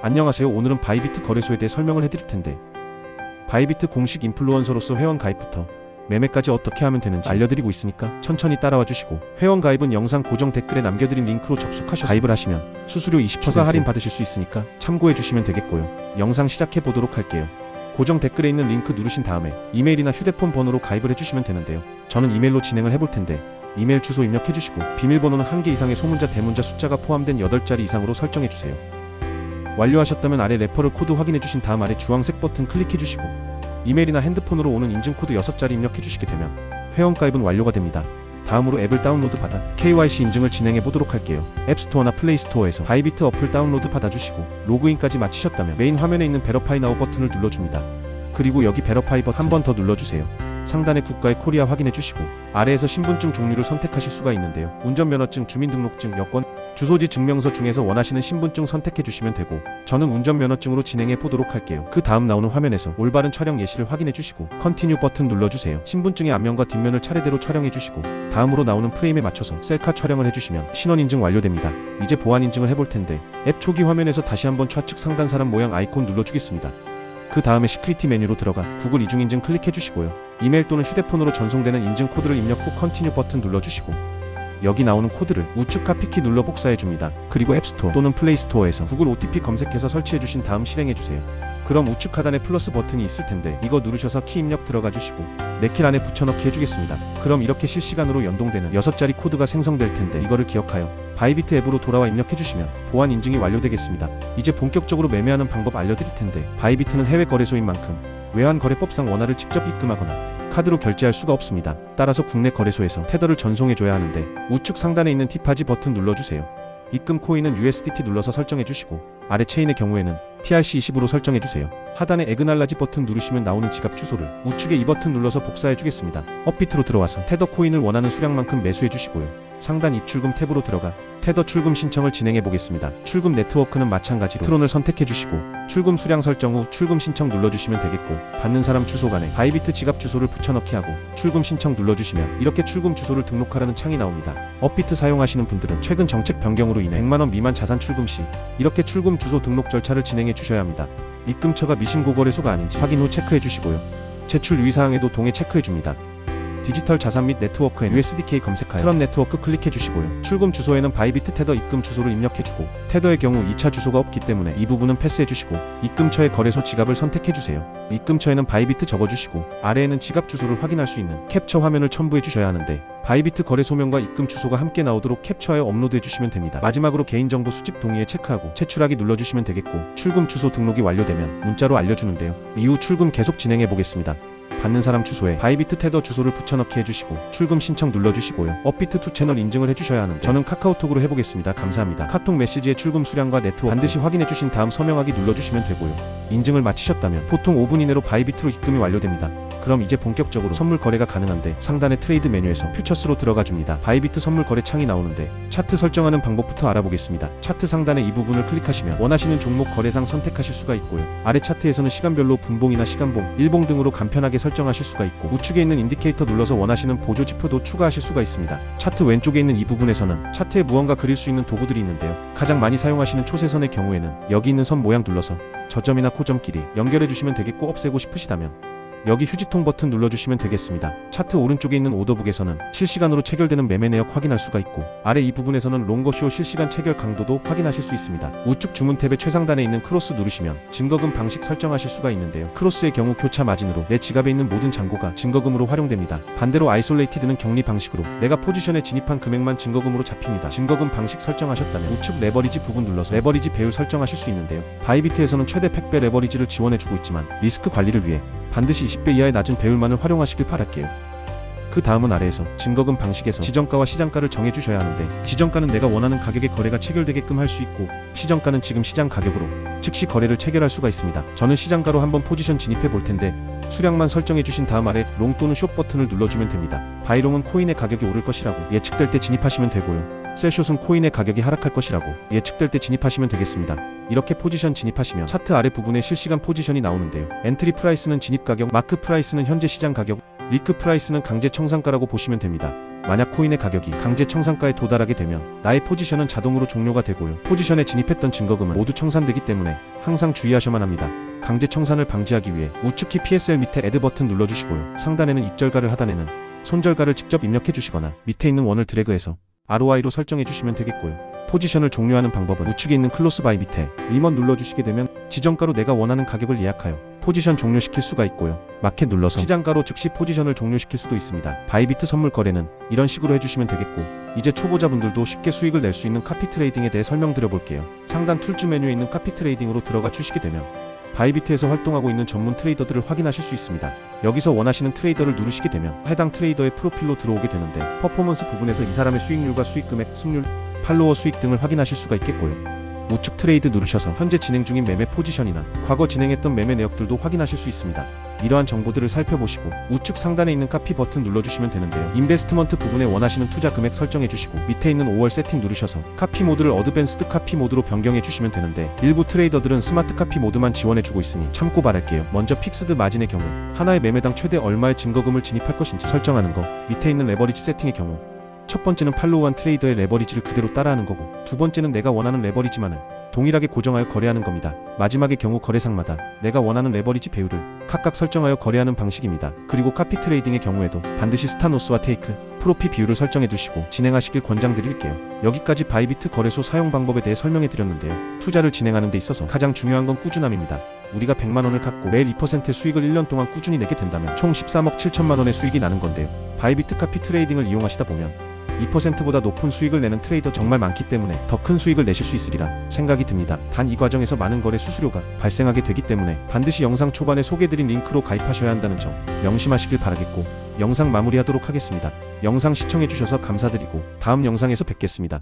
안녕하세요. 오늘은 바이비트 거래소에 대해 설명을 해드릴 텐데 바이비트 공식 인플루언서로서 회원 가입부터 매매까지 어떻게 하면 되는지 알려드리고 있으니까 천천히 따라와 주시고 회원 가입은 영상 고정 댓글에 남겨드린 링크로 접속하셔서 가입을 하시면 수수료 20% 추가 할인 받으실 수 있으니까 참고해 주시면 되겠고요. 영상 시작해 보도록 할게요. 고정 댓글에 있는 링크 누르신 다음에 이메일이나 휴대폰 번호로 가입을 해주시면 되는데요. 저는 이메일로 진행을 해볼 텐데 이메일 주소 입력해 주시고 비밀번호는 한 개 이상의 소문자 대문자 숫자가 포함된 8자리 이상으로 설정해 주세요. 완료하셨다면 아래 레퍼럴 코드 확인해 주신 다음 아래 주황색 버튼 클릭해 주시고 이메일이나 핸드폰으로 오는 인증 코드 6자리 입력해 주시게 되면 회원 가입은 완료가 됩니다. 다음으로 앱을 다운로드 받아 KYC 인증을 진행해 보도록 할게요. 앱스토어나 플레이스토어에서 바이비트 어플 다운로드 받아주시고 로그인까지 마치셨다면 메인 화면에 있는 베러파이 나우 버튼을 눌러줍니다. 그리고 여기 베러파이 버튼 한 번 더 눌러주세요. 상단의 국가의 코리아 확인해 주시고 아래에서 신분증 종류를 선택하실 수가 있는데요. 운전면허증, 주민등록증, 여권, 주소지 증명서 중에서 원하시는 신분증 선택해 주시면 되고 저는 운전면허증으로 진행해 보도록 할게요. 그 다음 나오는 화면에서 올바른 촬영 예시를 확인해 주시고 컨티뉴 버튼 눌러주세요. 신분증의 앞면과 뒷면을 차례대로 촬영해 주시고 다음으로 나오는 프레임에 맞춰서 셀카 촬영을 해주시면 신원 인증 완료됩니다. 이제 보안 인증을 해볼 텐데 앱 초기 화면에서 다시 한번 좌측 상단 사람 모양 아이콘 눌러주겠습니다. 그 다음에 시크리티 메뉴로 들어가 구글 이중 인증 클릭해 주시고요. 이메일 또는 휴대폰으로 전송되는 인증 코드를 입력 후 컨티뉴 버튼 눌러주시고 여기 나오는 코드를 우측 카피키 눌러 복사해 줍니다. 그리고 앱스토어 또는 플레이스토어에서 구글 OTP 검색해서 설치해 주신 다음 실행해 주세요. 그럼 우측 하단에 플러스 버튼이 있을 텐데 이거 누르셔서 키 입력 들어가 주시고 내킬 안에 붙여넣기 해주겠습니다. 그럼 이렇게 실시간으로 연동되는 6자리 코드가 생성될 텐데 이거를 기억하여 바이비트 앱으로 돌아와 입력해 주시면 보안 인증이 완료되겠습니다. 이제 본격적으로 매매하는 방법 알려드릴 텐데 바이비트는 해외 거래소인 만큼 외환 거래법상 원화를 직접 입금하거나 카드로 결제할 수가 없습니다. 따라서 국내 거래소에서 테더를 전송해줘야 하는데 우측 상단에 있는 티파지 버튼 눌러주세요. 입금 코인은 USDT 눌러서 설정해 주시고 아래 체인의 경우에는 TRC20으로 설정해 주세요. 하단에 에그날라지 버튼 누르시면 나오는 지갑 주소를 우측에 이 버튼 눌러서 복사해 주겠습니다. 업비트로 들어와서 테더 코인을 원하는 수량만큼 매수해 주시고요. 상단 입출금 탭으로 들어가 테더 출금 신청을 진행해 보겠습니다. 출금 네트워크는 마찬가지로 트론을 선택해 주시고 출금 수량 설정 후 출금 신청 눌러주시면 되겠고 받는 사람 주소 간에 바이비트 지갑 주소를 붙여넣기 하고 출금 신청 눌러주시면 이렇게 출금 주소를 등록하라는 창이 나옵니다. 업비트 사용하시는 분들은 최근 정책 변경으로 인해 100만원 미만 자산 출금 시 이렇게 출금 주소 등록 절차를 진행해 주셔야 합니다. 입금처가 미신고 거래소가 아닌지 확인 후 체크해 주시고요. 제출 유의사항에도 동해 체크해 줍니다. 디지털 자산 및 네트워크 엔 USDK 검색하여 트런 네트워크 클릭해 주시고요. 출금 주소에는 바이비트 테더 입금 주소를 입력해 주고 테더의 경우 2차 주소가 없기 때문에 이 부분은 패스해 주시고 입금처의 거래소 지갑을 선택해 주세요. 입금처에는 바이비트 적어 주시고 아래에는 지갑 주소를 확인할 수 있는 캡처 화면을 첨부해 주셔야 하는데 바이비트 거래소명과 입금 주소가 함께 나오도록 캡처하여 업로드해 주시면 됩니다. 마지막으로 개인정보 수집 동의에 체크하고 제출하기 눌러주시면 되겠고 출금 주소 등록이 완료되면 문자로 알려주는데요. 이후 출금 계속 진행해 보겠습니다. 받는 사람 주소에 바이비트 테더 주소를 붙여넣기 해주시고 출금 신청 눌러주시고요. 업비트 투 채널 인증을 해주셔야 하는데 저는 카카오톡으로 해보겠습니다. 감사합니다. 카톡 메시지의 출금 수량과 네트워크 반드시 확인해주신 다음 서명하기 눌러주시면 되고요. 인증을 마치셨다면 보통 5분 이내로 바이비트로 입금이 완료됩니다. 그럼 이제 본격적으로 선물 거래가 가능한데 상단의 트레이드 메뉴에서 퓨처스로 들어가 줍니다. 바이비트 선물 거래 창이 나오는데 차트 설정하는 방법부터 알아보겠습니다. 차트 상단의 이 부분을 클릭하시면 원하시는 종목 거래상 선택하실 수가 있고요. 아래 차트에서는 시간별로 분봉이나 시간봉, 일봉 등으로 간편하게 설정하실 수가 있고 우측에 있는 인디케이터 눌러서 원하시는 보조 지표도 추가하실 수가 있습니다. 차트 왼쪽에 있는 이 부분에서는 차트에 무언가 그릴 수 있는 도구들이 있는데요. 가장 많이 사용하시는 초세선의 경우에는 여기 있는 선 모양 눌러서 저점이나 코점끼리 연결해 주시면 되겠고 없애고 싶으시다면 여기 휴지통 버튼 눌러주시면 되겠습니다. 차트 오른쪽에 있는 오더북에서는 실시간으로 체결되는 매매 내역 확인할 수가 있고 아래 이 부분에서는 롱거쇼 실시간 체결 강도도 확인하실 수 있습니다. 우측 주문 탭의 최상단에 있는 크로스 누르시면 증거금 방식 설정하실 수가 있는데요. 크로스의 경우 교차 마진으로 내 지갑에 있는 모든 잔고가 증거금으로 활용됩니다. 반대로 아이솔레이티드는 격리 방식으로 내가 포지션에 진입한 금액만 증거금으로 잡힙니다. 증거금 방식 설정하셨다면 우측 레버리지 부분 눌러서 레버리지 배율 설정하실 수 있는데요. 바이비트에서는 최대 100배 레버리지를 지원해주고 있지만 리스크 관리를 위해 반드시 20배 이하의 낮은 배율만을 활용하시길 바랄게요. 그 다음은 아래에서 증거금 방식에서 지정가와 시장가를 정해주셔야 하는데 지정가는 내가 원하는 가격의 거래가 체결되게끔 할 수 있고 시정가는 지금 시장 가격으로 즉시 거래를 체결할 수가 있습니다. 저는 시장가로 한번 포지션 진입해 볼 텐데 수량만 설정해 주신 다음 아래 롱 또는 숏 버튼을 눌러주면 됩니다. 바이롱은 코인의 가격이 오를 것이라고 예측될 때 진입하시면 되고요. 셀숏은 코인의 가격이 하락할 것이라고 예측될 때 진입하시면 되겠습니다. 이렇게 포지션 진입하시면 차트 아래 부분에 실시간 포지션이 나오는데요. 엔트리 프라이스는 진입 가격, 마크 프라이스는 현재 시장 가격, 리크 프라이스는 강제 청산가라고 보시면 됩니다. 만약 코인의 가격이 강제 청산가에 도달하게 되면 나의 포지션은 자동으로 종료가 되고요. 포지션에 진입했던 증거금은 모두 청산되기 때문에 항상 주의하셔만 합니다. 강제 청산을 방지하기 위해 우측키 PSL 밑에 애드 버튼 눌러주시고요. 상단에는 입절가를 하단에는 손절가를 직접 입력해 주시거나 밑에 있는 원을 드래그해서 ROI로 설정해 주시면 되겠고요. 포지션을 종료하는 방법은 우측에 있는 클로스 바이 밑에 리먼 눌러주시게 되면 지정가로 내가 원하는 가격을 예약하여 포지션 종료시킬 수가 있고요. 마켓 눌러서 시장가로 즉시 포지션을 종료시킬 수도 있습니다. 바이비트 선물 거래는 이런 식으로 해주시면 되겠고 이제 초보자분들도 쉽게 수익을 낼 수 있는 카피 트레이딩에 대해 설명드려 볼게요. 상단 툴즈 메뉴에 있는 카피 트레이딩으로 들어가 주시게 되면 바이비트에서 활동하고 있는 전문 트레이더들을 확인하실 수 있습니다. 여기서 원하시는 트레이더를 누르시게 되면 해당 트레이더의 프로필로 들어오게 되는데 퍼포먼스 부분에서 이 사람의 수익률과 수익 금액, 승률, 팔로워 수익 등을 확인하실 수가 있겠고요. 우측 트레이드 누르셔서 현재 진행 중인 매매 포지션이나 과거 진행했던 매매 내역들도 확인하실 수 있습니다. 이러한 정보들을 살펴보시고 우측 상단에 있는 카피 버튼 눌러주시면 되는데요. 인베스트먼트 부분에 원하시는 투자 금액 설정해 주시고 밑에 있는 5월 세팅 누르셔서 카피 모드를 어드밴스드 카피 모드로 변경해 주시면 되는데 일부 트레이더들은 스마트 카피 모드만 지원해 주고 있으니 참고 바랄게요. 먼저 픽스드 마진의 경우 하나의 매매당 최대 얼마의 증거금을 진입할 것인지 설정하는 거 밑에 있는 레버리지 세팅의 경우 첫 번째는 팔로우한 트레이더의 레버리지를 그대로 따라하는 거고 두 번째는 내가 원하는 레버리지만을 동일하게 고정하여 거래하는 겁니다. 마지막의 경우 거래상마다 내가 원하는 레버리지 배율을 각각 설정하여 거래하는 방식입니다. 그리고 카피 트레이딩의 경우에도 반드시 스타노스와 테이크, 프로피 비율을 설정해 두시고 진행하시길 권장드릴게요. 여기까지 바이비트 거래소 사용 방법에 대해 설명해 드렸는데요. 투자를 진행하는 데 있어서 가장 중요한 건 꾸준함입니다. 우리가 100만 원을 갖고 매일 2%의 수익을 1년 동안 꾸준히 내게 된다면 총 13억 7천만 원의 수익이 나는 건데요. 바이비트 카피 트레이딩을 이용하시다 보면 2%보다 높은 수익을 내는 트레이더 정말 많기 때문에 더 큰 수익을 내실 수 있으리라 생각이 듭니다. 단 이 과정에서 많은 거래 수수료가 발생하게 되기 때문에 반드시 영상 초반에 소개드린 링크로 가입하셔야 한다는 점 명심하시길 바라겠고 영상 마무리하도록 하겠습니다. 영상 시청해주셔서 감사드리고 다음 영상에서 뵙겠습니다.